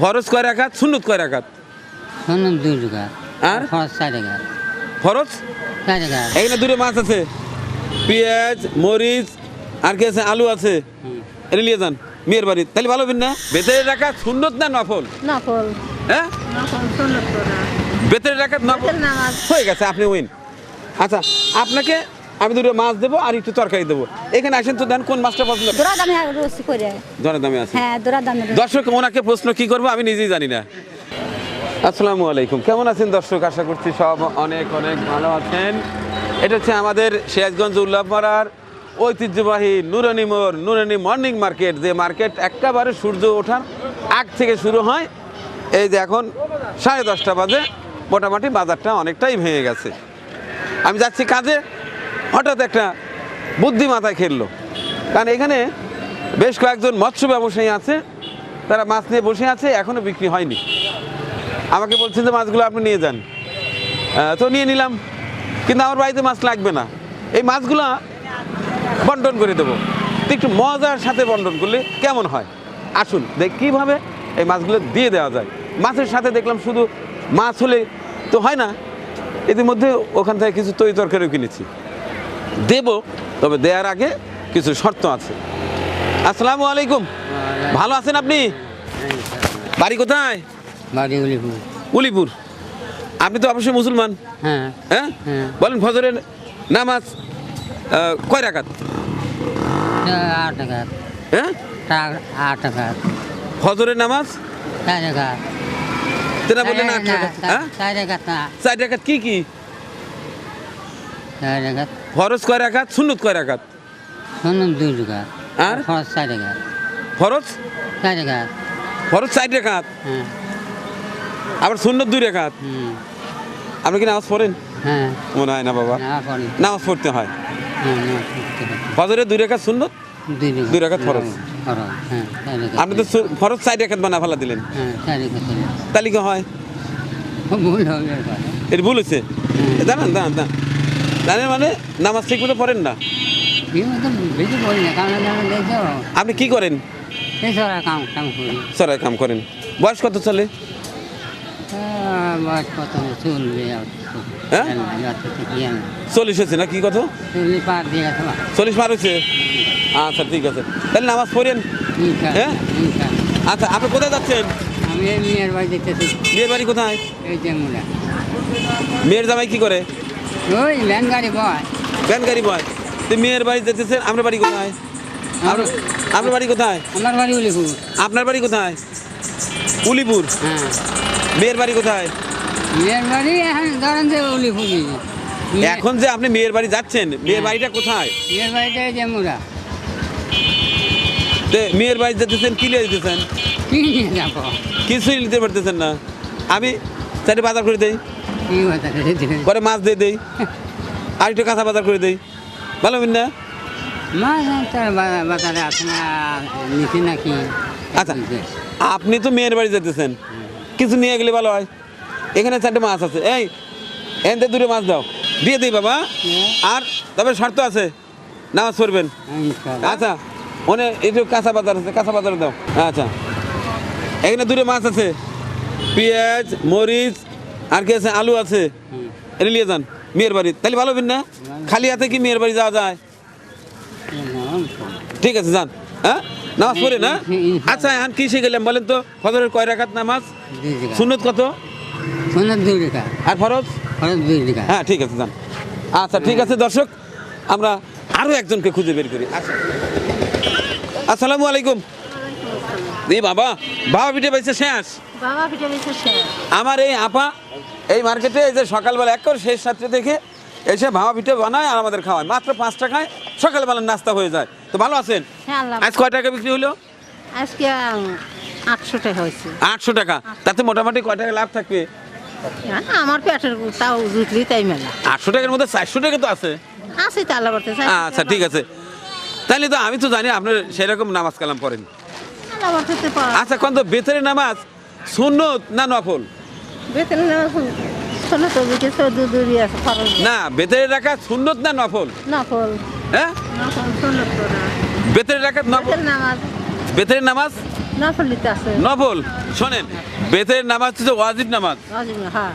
ফরজ কয় রাখাত সুন্নত কয় রাখাত শোনেন দুই টাকা আর? খরচ চার টাকা ফরজ? চার টাকা এখানে দুটো মাছ আছে। পেঁয়াজ মরিচ আর কি আছে? আলু আছে। এটা নিয়ে যান মেয়ের বাড়ি। তাহলে ভালো হবেন না? বেতনের রাখা সুন্নত না নফল? নকল হ্যাঁ? সুন্নত বেতনের রাখা নফল? বেতের হয়ে গেছে আপনি উইন আচ্ছা আপনাকে আমি দুটো মাছ দেবো আর একটু তরকারি দেবো। এখানে আসেন তো দেন কোন মাছটা পছন্দ? দোরা দামে রুচি করে। আছে? হ্যাঁ দোরা দামে দর্শক ওনাকে প্রশ্ন কি করব আমি নিজেই জানি না। আসসালামু আলাইকুম। কেমন আছেন দর্শক? আশা করছি সব অনেক অনেক ভালো আছেন। এটা হচ্ছে আমাদের সিরাজগঞ্জ উল্লাপাড়ার ঐতিহ্যবাহী নুরানি মোড় নুরানি মর্নিং মার্কেট। যে মার্কেট একেবারে সূর্য ওঠার আগ থেকে শুরু হয়। এই যে এখন সাড়ে দশটা বাজে। মোটামুটি বাজারটা অনেকটাই ভেঙে গেছে। আমি যাচ্ছি কাজে। হঠাৎ একটা বুদ্ধি মাথায় খেললো। কারণ এখানে বেশ কয়েকজন মৎস্য ব্যবসায়ী আছে, তারা মাছ নিয়ে বসে আছে এখনও বিক্রি হয়নি। আমাকে বলছেন যে, মাছগুলো আপনি নিয়ে যান। তো নিয়ে নিলাম, কিন্তু আমার বাড়িতে মাছ লাগবে না। এই মাছগুলো বন্টন করে দেবো। একটু মজার সাথে বন্টন করলে কেমন হয়? আসুন, দেখ কীভাবে এই মাছগুলো দিয়ে দেওয়া যায়। মাছের সাথে দেখলাম শুধু মাছ হলে তো হয় না, ইতিমধ্যে ওখান থেকে কিছু তরি তরকারিও কিনেছি। দেব তবে দেওয়ার আগে কিছু শর্ত আছে। আসসালামু আলাইকুম। ভালো আছেন আপনি? বাড়ি কোথায়? বাড়ি উলিপুর। আপনি তো অবশ্যই মুসলমান। হ্যাঁ। হ্যাঁ? হ্যাঁ। বলেন ফজরের নামাজ কয় টাকা হ্যাঁ? ফজরের নামাজ? চার তেনা বললেন আট রাকাত। কি কি? চার ফরজ কয় রাকাত? সুন্নত কয় রাকাত? শোনেন দুই টাকা আর? খরচ চার টাকা ফরজ? চার টাকা ফরজ চার রাকাত? হ্যাঁ। আবার সুন্নত দুই রাকাত? হুম। আপনি কি নামাজ পড়েন? হ্যাঁ। মনে হয় না বাবা। নামাজ পড়তে হয়। হ্যাঁ। ফজরের দুই রেখাত সুন্নত? দুই রাকাত। ফরজ। ফরজ। হ্যাঁ আপনি তো ফরজ চার রেখাত বানা ফেলা দিলেন। হ্যাঁ চার টাকা ছিল তাহলে কি হয়? ভুল হবে। এর ভুল হয়েছে। দাঁড়ান দাঁড়ান দাঁড়ান। জানেন মানে নামাজ ঠিক মতো পড়েন না? আপনি কি করেন? সরাই কাম করেন। বয়স কত চলে? হ্যাঁ? চল্লিশ হয়েছে না কি কত চল্লিশ পার হয়েছে? আচ্ছা ঠিক আছে। তাহলে নামাজ পড়েন। হ্যাঁ? আচ্ছা আপনি কোথায় যাচ্ছেন? মেয়ের বাড়ি কোথায়? মেয়ের জামাই কি করে? ওই ভ্যান গাড়ি বয়। ভ্যান গাড়ি বয়। তো মেয়ের বাড়ি যেতেছেন আপনার বাড়ি কোথায়? আপনার- বাড়ি কোথায়? আমার বাড়ি উলিপুর। আপনার বাড়ি কোথায়? উলিপুর? হ্যাঁ। মেয়ের বাড়ি কোথায়? মেয়ের বাড়ি এখন ধরেন যে উলিপুরি এখন যে আপনি মেয়ের বাড়ি যাচ্ছেন মেয়ের বাড়িটা কোথায়? মেয়ের বাড়িটা মুলা মেয়ের বাড়ি যেতেছেন কি লিয়ে যেতেছেন? কি নিয়ে যাব? কিছুই নিতে পারতেছেন না। আমি চাইলে বাজার করে কথা পরে মাছ দিয়ে দেই। আর একটু কাঁচা বাজার করে দেই। ভালো না? মাছ বাজারে নিচে নাকি? আচ্ছা আপনি তো মেয়ের বাড়ি যেতেছেন কিছু নিয়ে গেলে ভালো হয়। এখানে চারটে মাছ আছে। এই এনতে দূরে মাছ দাও। দিয়ে দিই বাবা। আর তবে শর্ত আছে। নামাজ পড়বেন। আচ্ছা মনে একটু কাঁচা বাজার আছে। কাঁচা বাজার দাও। আচ্ছা। এখানে দূরে মাছ আছে। পেঁয়াজ মরিচ আর কি আছে? আলু আছে। এটা নিয়ে যান। মেয়ের বাড়ি। তাহলে ভালো হবেন না? খালি হাতে কি মেয়ের বাড়ি যাওয়া যায়? ঠিক আছে যান। হ্যাঁ? নামাজ পড়ে না আচ্ছা এখন কি শিখে গেলাম বলেন তো? ফজরের কয় রাখাত নামাজ? সুন্নত কত? সোনার দুই আর ফরজ? খরচ দুই হ্যাঁ ঠিক আছে যান। আচ্ছা ঠিক আছে দর্শক আমরা আরও একজনকে খুঁজে বের করি। আচ্ছা। আসসালামু আলাইকুম। এই বাবা বাবা পিঠে পাইছে শেষ? বাবা পিঠে বেশি শেষ। আমার এই আপা এই মার্কেটে এই যে সকালবেলা এক করে শেষ সাথে দেখে এসে ভাবা পিঠে বানায় আর আমাদের খাওয়ায়। মাত্র পাঁচ টাকায় সকালবেলা নাস্তা হয়ে যায়। তো ভালো আছেন? হ্যাঁ আজ কয় টাকা বিক্রি হলো? আজকে আটশো টাকা হয়েছে। আটশো টাকা। তাতে মোটামুটি কয় টাকা লাভ থাকবে? আমার পেটের তাও জুটলি তাই মেলা। আটশো টাকার মধ্যে চারশো টাকা তো আছে। আছে তো আল্লাহ করতে আচ্ছা ঠিক আছে। তাহলে তো আমি তো জানি আপনার সেরকম নামাজ কালাম পড়েন। আচ্ছা কোন তো বেতনের নামাজ সুন্নত না নফল? না বেতনের রাখা সুন্নত না নফল? হ্যাঁ? রাখা নফল? বেতের নামাজ। নফল? শোনেন বেতের নামাজ হচ্ছে ওয়াজিব নামাজ। হ্যাঁ।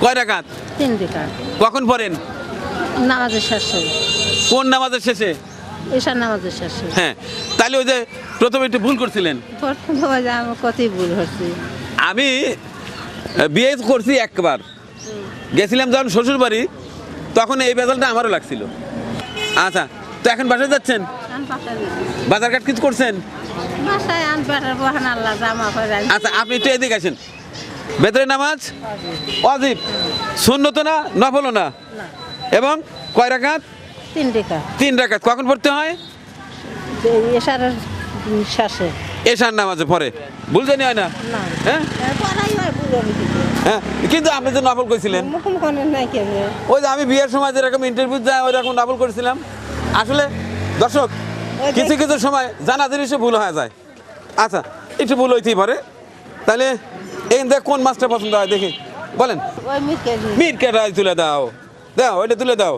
কয় রাকাত? তিন দিকা কখন পড়েন? নামাজের শেষে। কোন নামাজের শেষে? নামাজের শেষে। হ্যাঁ তাহলে ওই যে প্রথমে একটু ভুল করছিলেন। আমি ভুল হচ্ছি। আমি বিয়ে করছি একবার। গেছিলাম যখন শ্বশুর বাড়ি তখন এই বেজালটা আমারও লাগছিল। আচ্ছা তো এখন বাসায় যাচ্ছেন? বাজার ঘাট কিছু করছেন। আচ্ছা আপনি একটু এদিকে আসেন। বেতরের নামাজ? অজিব। শূন্যত না নফলও না? না। এবং কয় রাকাত? তিন দিকা তিন রাকাত। কখন পড়তে হয়? শেষে। এশার নামাজে পরে বুঝতে হয় না? হ্যাঁ? হয় ভুল হ্যাঁ কিন্তু আপনি যে নফল করেছিলেন। ওই যে আমি বিয়ের সময় যেরকম ইন্টারভিউ যায় ওই রকম নফল করেছিলাম। আসলে দর্শক কিছু কিছু সময় জানা জিনিসে ভুল হয়ে যায়। আচ্ছা একটু ভুল হইতেই পারে। তাহলে এই দেখ কোন মাছটা পছন্দ হয় দেখি। বলেন। মিট কেটাই তুলে দাও। দাও ওইটা তুলে দাও।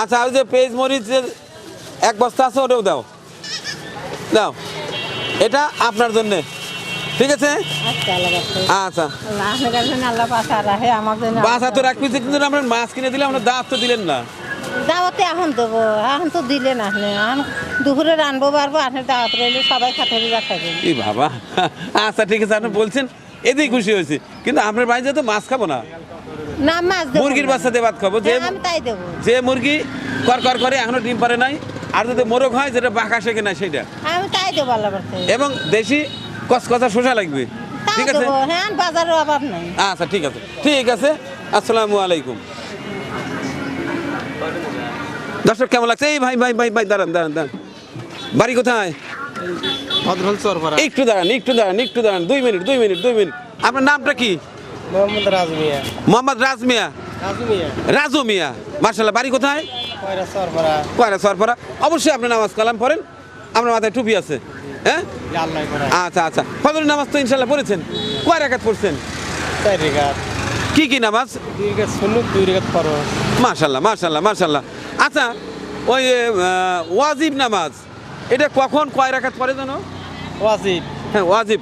আচ্ছা ওই যে পেজ মরিচ এক বস্তা আছে ওটাও দাও। দাও। এটা আপনার জন্যে। ঠিক আছে? আচ্ছা আচ্ছা। আপনার বাসা তো রাখবি কিন্তু আমরা মাছ কিনে দিলে আপনার দাঁত তো দিলেন না। দাওয়াতে এখন দেবো এখন তো দিলেন আপনি। এখন দুপুরে রানবো পারব আপনি দাওয়াত রইলে সবাই খাতে যা খাবেন এই বাবা আচ্ছা ঠিক আছে আপনি বলছেন এতেই খুশি হয়েছি। কিন্তু আপনার বাড়িতে তো মাছ খাব না? না মাছ দেবো মুরগির না। বাচ্চা দিয়ে ভাত খাব। যে আমি তাই দেবো। যে মুরগি কর কর করে এখনও ডিম পারে নাই আর যদি মোরগ হয় যেটা বাঁকা শেখে না সেটা আমি দেবো আল্লাহ এবং দেশি কচকচা শোষা লাগবে। ঠিক আছে? হ্যাঁ বাজারের অভাব নাই। আচ্ছা ঠিক আছে। ঠিক আছে আসসালামু আলাইকুম। দর্শক কেমন লাগছে? এই ভাই ভাই ভাই ভাই দাঁড়ান দাঁড়ান দাঁড়ান। বাড়ি কোথায়? একটু দাঁড়ান একটু দাঁড়ান একটু দাঁড়ান। দুই মিনিট দুই মিনিট দুই মিনিট। আপনার নামটা কি? মোহাম্মদ রাজমিয়া। মোহাম্মদ রাজ মিয়া রাজমিয়া। রাজু মিয়া। মার্শাল্লাহ বাড়ি কোথায়? কয়রা সরফরা অবশ্যই আপনি নামাজ কালাম পড়েন। আপনার মাথায় টুপি আছে হ্যাঁ? আচ্ছা আচ্ছা। ফজরের নামাজ তো ইনশাল্লাহ পড়েছেন। কয় রাকাত পড়ছেন? রেখাত কি কি নামাজ? রেখাত মার্শাল্লাহ মার্শাল্লাহ মার্শাল্লাহ আচ্ছা ওই ওয়াজিব নামাজ এটা কখন কয় রাকাত পড়ে জানো? ওয়াজিব। হ্যাঁ ওয়াজিব।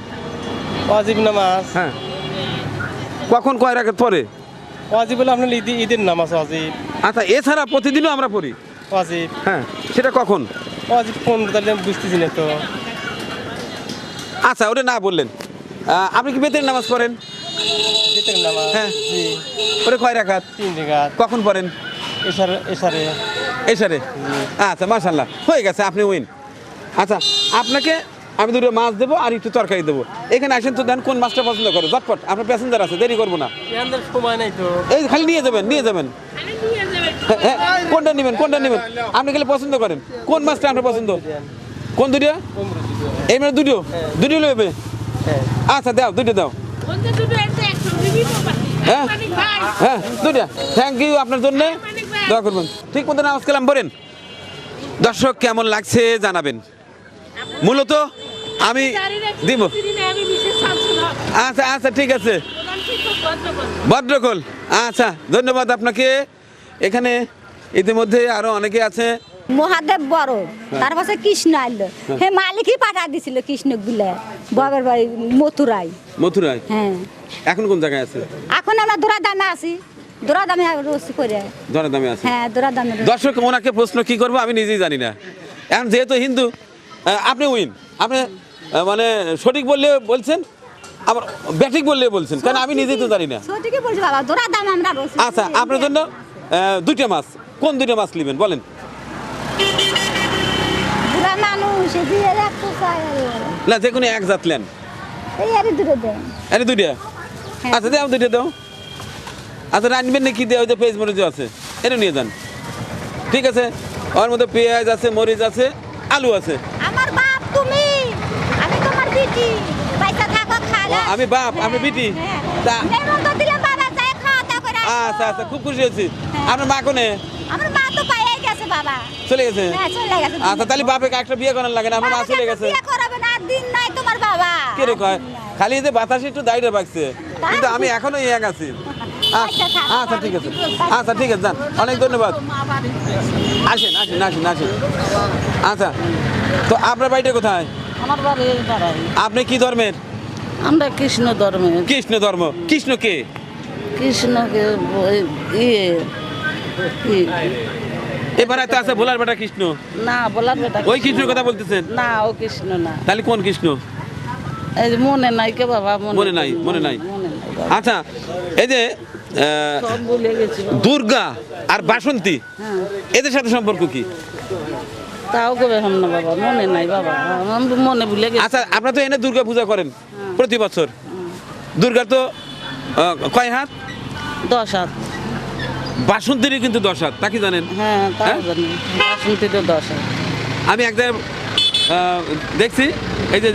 ওয়াজিব নামাজ। হ্যাঁ। কখন কয় রাকাত পড়ে? ওয়াজিব হলো আপনার ঈদ ঈদের নামাজ ওয়াজিব। আচ্ছা এছাড়া প্রতিদিনও আমরা পড়ি? ওয়াজিব। হ্যাঁ সেটা কখন? ওয়াজিব পনেরো তারিখ আমি বুঝতেছি না তো। আচ্ছা ওটা না বললেন। আপনি কি বেতের নামাজ পড়েন? নামাজ হ্যাঁ। জি। ওটা কয় রাকাত? তিন রেখাত কখন পড়েন? এসারে এসারে এসারে আচ্ছা মার্শাল্লাহ হয়ে গেছে আপনি উইন। আচ্ছা আপনাকে আমি দুটো মাছ দেবো আর একটু তরকারি দেবো। এখানে আসেন তো দেন কোন মাছটা পছন্দ করে ঝটপট আপনার প্যাসেঞ্জার আছে দেরি করব না। সময় নাই তো। এই খালি নিয়ে যাবেন নিয়ে যাবেন। হ্যাঁ, হ্যাঁ, কোনটা নেবেন কোনটা নেবেন? আপনি খালি পছন্দ করেন। কোন মাছটা আপনার পছন্দ? কোন দুটো এই মানে দুটো। দুটো নেবে আচ্ছা দাও দুটো দাও। দুটো। হ্যাঁ? হ্যাঁ দুইটা থ্যাংক ইউ আপনার জন্য। দোয়া করবেন। ঠিক মতো নামাজ পড়েন দর্শক কেমন লাগছে জানাবেন। মূলত আমি দিব। আচ্ছা আচ্ছা ঠিক আছে। ভদ্রকল। আচ্ছা ধন্যবাদ আপনাকে। এখানে ইতিমধ্যে আরও অনেকে আছে। মহাদেব বড় তার পাশে কৃষ্ণ আইলো। হে মালিকই পাঠা দিছিল কৃষ্ণগুলা বাবার বাড়ি মথুরাই। মথুরাই? হ্যাঁ। এখন কোন জায়গায় আছে? এখন আমরা দোরা দামে আছি। দোরা দামে রোজ করে। ধরা দামে আছে? হ্যাঁ দোরা দামে দর্শক ওনাকে প্রশ্ন কি করব আমি নিজেই জানি না। এখন যেহেতু হিন্দু আপনি উইন আপনি মানে সঠিক বললে বলছেন আবার ব্যাঠিক বললে বলছেন কারণ আমি নিজেই তো জানি না। সঠিকই বলছি বাবা দোরা দামে আমরা আচ্ছা আপনার জন্য দুইটা মাছ। কোন দুইটা মাছ নেবেন বলেন? না যে কোনো এক জাত এই আরে দুইটা? আচ্ছা দাও দুইটা দাও। আচ্ছা রানবেন নাকি? দেওয়া যে পেঁয়াজ মরিচ আছে। এটা নিয়ে যান। ঠিক আছে? ওর মধ্যে পেঁয়াজ আছে মরিচ আছে আলু আছে। আমার বাপ তুমি। আমি তোমার বিটি। আমি বাপ, আমি বিটি। তা- নেমন্ত দিলে বাবা যায় খাওয়া দাওয়া করে আসো। আচ্ছা আচ্ছা খুব খুশি হয়েছি। আপনার মা কোনে? আমার মা তো পাইয়ে গেছে বাবা। চলে গেছে? হ্যাঁ চলে গেছে। আচ্ছা তাহলে বাপে একটা বিয়ে করার লাগে না আমার মা চলে গেছে। বিয়ে করাবে না দিন নাই তোমার বাবা। কে রে কয়? খালি যে বাতাসে একটু দাঁড়িয়ে রাখছে কিন্তু আমি এখনও এক আছি। আচ্ছা আচ্ছা। আচ্ছা ঠিক আছে। আচ্ছা ঠিক আছে যান। অনেক ধন্যবাদ। আসেন আসেন আসেন আসেন। আচ্ছা তো আপনার বাড়িটা কোথায়? আমার বাড়ি এই পাড়ায়। আপনি কি ধর্মের? আমরা কৃষ্ণ ধর্মের। কৃষ্ণ ধর্ম। কৃষ্ণ কে? কৃষ্ণকে ইয়ে এবারে তো আছে ভোলার বেটা কৃষ্ণ। না বেটা ওই কৃষ্ণের কথা বলতেছেন? না ও কৃষ্ণ না। তাহলে কোন কৃষ্ণ? এই যে মনে নাই কে বাবা মনে নাই, মনে নাই। আচ্ছা এই যে। দুর্গা আর বাসন্তী হ্যাঁ। এদের সাথে সম্পর্ক কি? তাও কবে হম না বাবা মনে নাই বাবা। মনে ভুলে গেছি। আচ্ছা আপনারা তো এনে দুর্গা পূজা করেন প্রতি বছর। দুর্গা তো কয় হাত? দশ হাত। বাসন্তীরই কিন্তু দশ হাত তা কি জানেন? হ্যাঁ তাও হ্যাঁ? জানি। দশ হাত। আমি এক জায়গায় দেখছি এই যে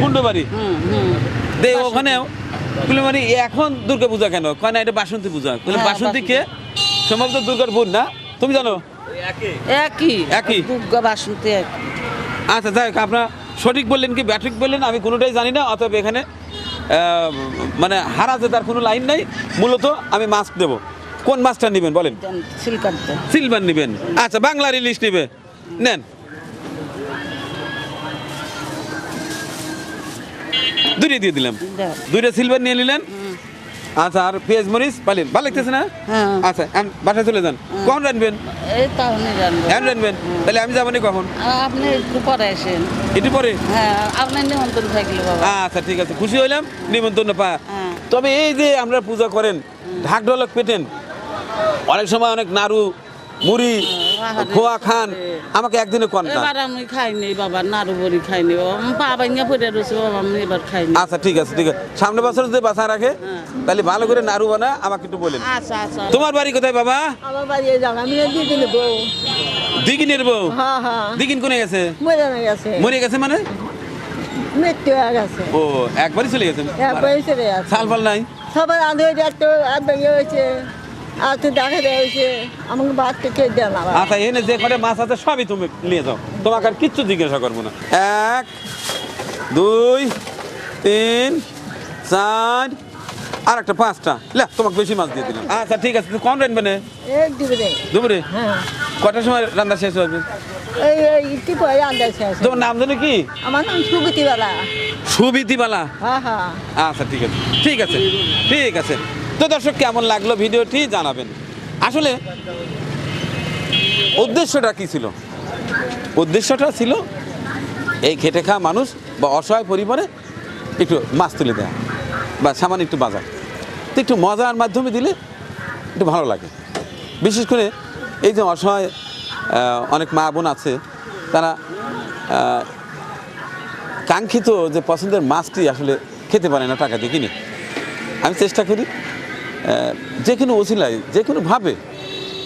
কুণ্ডবাড়ি। দে ওখানেও কুলমারি এখন দুর্গা পূজা কেন? কয় না এটা বাসন্তী পূজা। হ্যাঁ, বাসন্তী কে? সম্ভবত দুর্গার বোন না? তুমি জানো? একই। একই? দুর্গা বাসন্তী আচ্ছা যাই হোক আপনার সঠিক বললেন কি ব্যাঠিক বললেন আমি কোনোটাই জানি না অতএব এখানে মানে হারাতে তার কোনো লাইন নাই। মূলত আমি মাস্ক দেব। কোন মাছটা নেবেন বলেন? সিলভার নেবেন। আচ্ছা বাংলার ইলিশ নেবে। নেন। দুইটা দিয়ে দিলাম। দুইটা সিলভার নিয়ে নিলেন। আচ্ছা আর পেঁয়াজ মরিচ পালিন। ভালো লাগতেছে না? হ্যাঁ। আচ্ছা বাসায় চলে যান। কখন রানবেন এখন রানবেন তাহলে আমি যাব না কখন? আপনি একটু পরে আসেন। একটু পরে? হ্যাঁ আপনার নিমন্ত্রণ থাকলে বাবা। আচ্ছা ঠিক আছে। খুশি হইলাম নিমন্ত্রণ পা। হ্যাঁ। তবে এই যে আমরা পূজা করেন ঢাক ঢোলক পেটেন অনেক সময় অনেক নাড়ু মুড়ি খোয়া খান আমাকে একদিনে কন এবার আমি খাইনি বাবা নাড়ু বড়ি খাইনি বাবা পা ভাঙিয়া পড়ে রয়েছে বাবা আমি এবার খাইনি। আচ্ছা ঠিক আছে ঠিক আছে। সামনে বছর যদি বাসা রাখে তাহলে ভালো করে নাড়ু বানা আমাকে একটু বলেন। আচ্ছা আচ্ছা। তোমার বাড়ি কোথায় বাবা? আমার বাড়ি এই জায়গা আমি দিদি নেব দিঘিনের বউ? হ্যাঁ হ্যাঁ। দিঘিন কোনে গেছে? মরে গেছে। মরে গেছে মানে? মৃত্যু হয়ে গেছে। ও একবারই চলে গেছেন একবারই চলে গেছে। সাল ফাল নাই? সবার একটু হয়েছে। আর তো দেখা হয়েছে আমাকে ভাত থেকে দেন আচ্ছা এনে যে করে মাছ আছে সবই তুমি নিয়ে যাও। তোমাকে আর কিচ্ছু জিজ্ঞাসা করব না। এক দুই তিন চার আর একটা পাঁচটা। লে তোমাকে বেশি মাছ দিয়ে দিলাম। আচ্ছা ঠিক আছে কম রাখবে না এই দুপুরে। হ্যাঁ। কটার সময় রান্না শেষ হবে? কি তোমার নাম জানো কি? আমার নাম সুগতিওয়ালা সুবিধিবালা হ্যাঁ হ্যাঁ। আচ্ছা ঠিক আছে। ঠিক আছে ঠিক আছে। তো দর্শক, কেমন লাগল ভিডিওটি জানাবেন। আসলে, উদ্দেশ্যটা কি ছিল? উদ্দেশ্যটা ছিল, এই খেটে খাওয়া মানুষ বা অসহায় পরিবারে একটু মাছ তুলে দেওয়া বা সামান্য একটু বাজার। তো একটু মজার মাধ্যমে দিলে একটু ভালো লাগে। বিশেষ করে এই যে অসহায় অনেক মা বোন আছে, তারা কাঙ্ক্ষিত যে পছন্দের মাছটি আসলে খেতে পারে না, টাকা দিয়ে কিনে। আমি চেষ্টা করি যে কোনো ওসিলায়, যে কোনোভাবে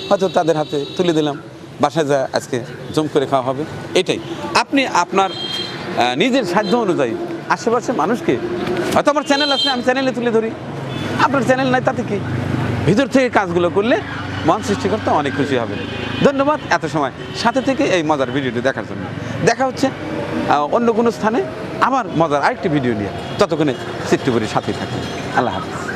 হয়তো তাদের হাতে তুলে দিলাম। বাসায় যা আজকে জম করে খাওয়া হবে, এটাই। আপনি আপনার নিজের সাধ্য অনুযায়ী আশেপাশে মানুষকে, হয়তো আমার চ্যানেল আছে, আমি চ্যানেলে তুলে ধরি। আপনার চ্যানেল নাই, তাতে কি? ভিতর থেকে কাজগুলো করলে মন সৃষ্টিকর্তা অনেক খুশি হবে। ধন্যবাদ, এত সময়। সাথে থেকে এই মজার ভিডিওটি দেখার জন্য। দেখা হচ্ছে অন্য কোনো স্থানে। আমার মজার আরেকটি ভিডিও নিয়ে। ততক্ষণে চিত্রপুরীর সাথেই থাকুন। আল্লাহ হাফিজ।